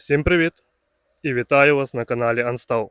Всім привіт! І вітаю вас на каналі Unstall.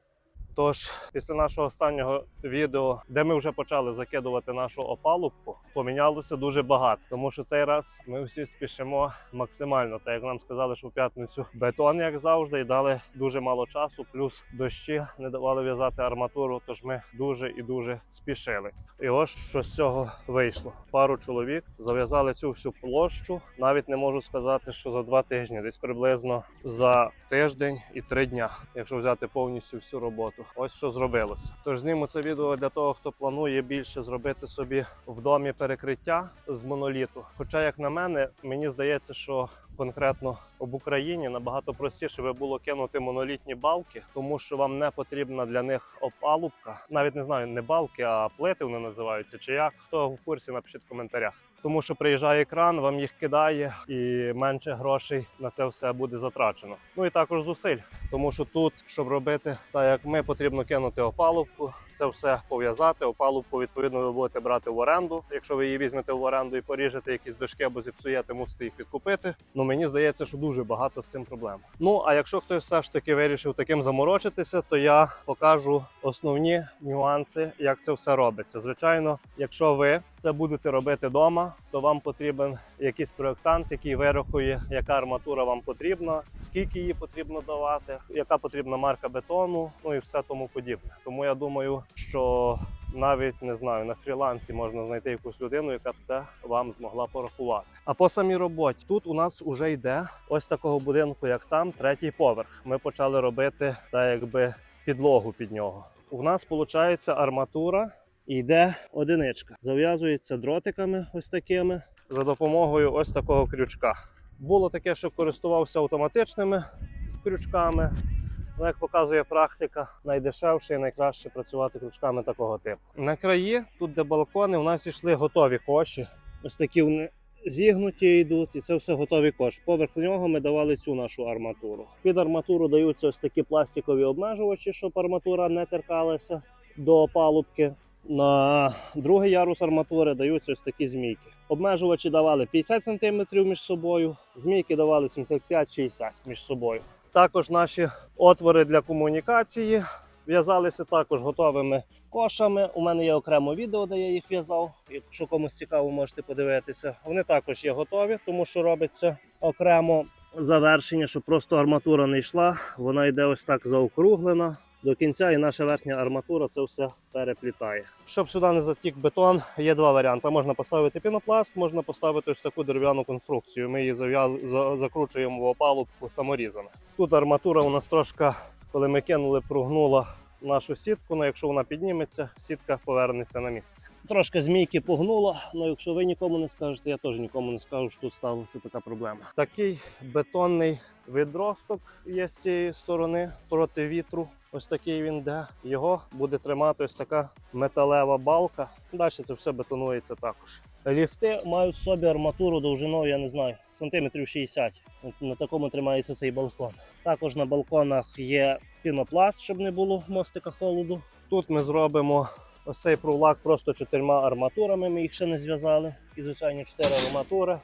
Тож, після нашого останнього відео, де ми вже почали закидувати нашу опалубку, помінялося дуже багато, тому що цей раз ми всі спішимо максимально. Так як нам сказали, що в п'ятницю бетон, як завжди, і дали дуже мало часу, плюс дощі не давали в'язати арматуру. Тож ми дуже і дуже спішили. І ось що з цього вийшло. Пару чоловік зав'язали цю всю площу. Навіть не можу сказати, що за два тижні, десь приблизно за тиждень і три дня, якщо взяти повністю всю роботу. Ось що зробилося. Тож зніму це відео для того, хто планує більше зробити собі в домі перекриття з моноліту. Хоча, як на мене, мені здається, що конкретно в Україні набагато простіше би було кинути монолітні балки, тому що вам не потрібна для них опалубка. Навіть не знаю, не балки, а плити вони називаються. Чи як хто в курсі, напишіть в коментарях. Тому що приїжджає кран, вам їх кидає, і менше грошей на це все буде затрачено. Ну і також зусиль, тому що тут, щоб робити так, як ми, потрібно кинути опалубку, це все пов'язати. Опалубку відповідно ви будете брати в оренду. Якщо ви її візьмете в оренду і поріжете якісь дошки або зіпсуєте, мусите їх відкупити. Ну мені здається, що дуже багато з цим проблем. Ну а якщо хтось все ж таки вирішив таким заморочитися, то я покажу основні нюанси, як це все робиться. Звичайно, якщо ви це будете робити вдома, то вам потрібен якийсь проєктант, який вирахує, яка арматура вам потрібна, скільки її потрібно давати, яка потрібна марка бетону, ну і все тому подібне. Тому я думаю, що навіть не знаю, на фрілансі можна знайти якусь людину, яка б це вам змогла порахувати. А по самій роботі тут у нас вже йде ось такого будинку, як там, третій поверх. Ми почали робити так, якби підлогу під нього. У нас виходить арматура і йде одиничка. Зав'язується дротиками ось такими за допомогою ось такого крючка. Було таке, що користувався автоматичними крючками. Ну, як показує практика, найдешевше і найкраще працювати крючками такого типу. На краї, тут де балкони, у нас йшли готові коші. Ось такі вони зігнуті йдуть, і це все готові коші. Поверх нього ми давали цю нашу арматуру. Під арматуру даються ось такі пластикові обмежувачі, щоб арматура не теркалася до палубки. На другий ярус арматури даються ось такі змійки. Обмежувачі давали 50 см між собою, змійки давали 75-60 між собою. Також наші отвори для комунікації в'язалися також готовими кошами. У мене є окремо відео, де я їх в'язав. Якщо комусь цікаво, можете подивитися. Вони також є готові, тому що робиться окремо завершення, щоб просто арматура не йшла. Вона йде ось так заокруглена. До кінця і наша верхня арматура це все переплітає. Щоб сюди не затік бетон, є два варіанти. Можна поставити пінопласт, можна поставити ось таку дерев'яну конструкцію. Ми її зав'яз- за- закручуємо в опалубку саморізами. Тут арматура у нас трошки, коли ми кинули, прогнула нашу сітку. Ну, якщо вона підніметься, сітка повернеться на місце. Трошки змійки погнуло, але якщо ви нікому не скажете, я теж нікому не скажу, що тут сталася така проблема. Такий бетонний відросток є з цієї сторони проти вітру. Ось такий він де. Його буде тримати ось така металева балка. Далі це все бетонується також. Ліфти мають в собі арматуру довжиною, я не знаю, сантиметрів 60. От На такому тримається цей балкон. Також на балконах є пінопласт, щоб не було мостика холоду. Тут ми зробимо ось цей провлак просто чотирма арматурами. Ми їх ще не зв'язали. І звичайні чотири арматури.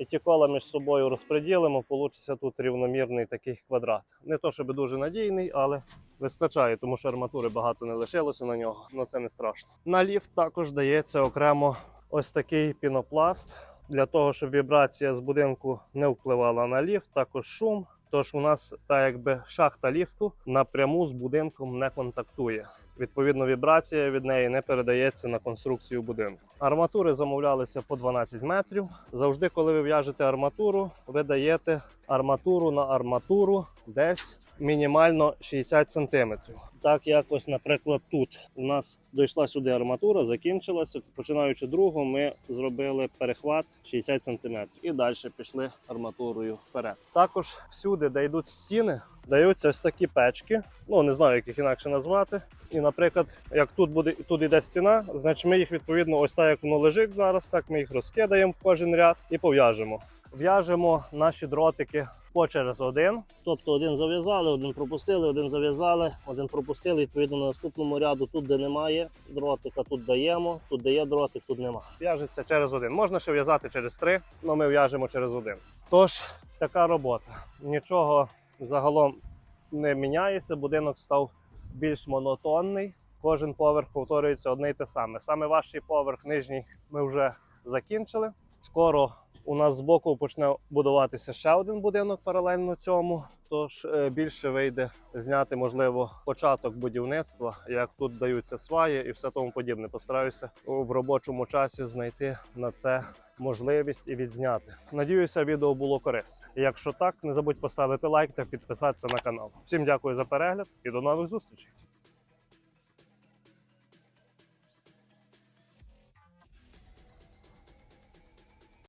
І ті кола між собою розподілимо, получиться тут рівномірний такий квадрат. Не то, щоб дуже надійний, але вистачає, тому що арматури багато не лишилося на нього, але це не страшно. На ліфт також дається окремо ось такий пінопласт для того, щоб вібрація з будинку не впливала на ліфт, також шум. Тож у нас та якби шахта ліфту напряму з будинком не контактує. Відповідно, вібрація від неї не передається на конструкцію будинку. Арматури замовлялися по 12 метрів. Завжди, коли ви в'яжете арматуру, ви даєте арматуру на арматуру десь мінімально 60 сантиметрів. Так як ось, наприклад, тут у нас дійшла сюди арматура, закінчилася. Починаючи другу, ми зробили перехват 60 сантиметрів і далі пішли арматурою вперед. Також всюди, де йдуть стіни, даються ось такі печки. Ну не знаю, як їх інакше назвати. І, наприклад, як тут буде тут іде стіна, значить ми їх відповідно ось так, як воно лежить зараз. Так ми їх розкидаємо в кожен ряд і пов'яжемо. В'яжемо наші дротики по через один. Тобто один зав'язали, один пропустили, один зав'язали, один пропустили. Відповідно, на наступному ряду тут, де немає дротика, тут даємо, тут де є дротик, тут нема. В'яжеться через один. Можна ще в'язати через три, але ми в'яжемо через один. Тож така робота. Нічого загалом не міняється. Будинок став більш монотонний. Кожен поверх повторюється одне й те саме. Саме важчий поверх нижній ми вже закінчили. Скоро у нас збоку почне будуватися ще один будинок паралельно цьому. Тож е, більше вийде зняти, можливо, початок будівництва, як тут даються сваї і все тому подібне. Постараюся в робочому часі знайти на це можливість і відзняти. Надіюся, відео було корисне. Якщо так, не забудь поставити лайк та підписатися на канал. Всім дякую за перегляд і до нових зустрічей.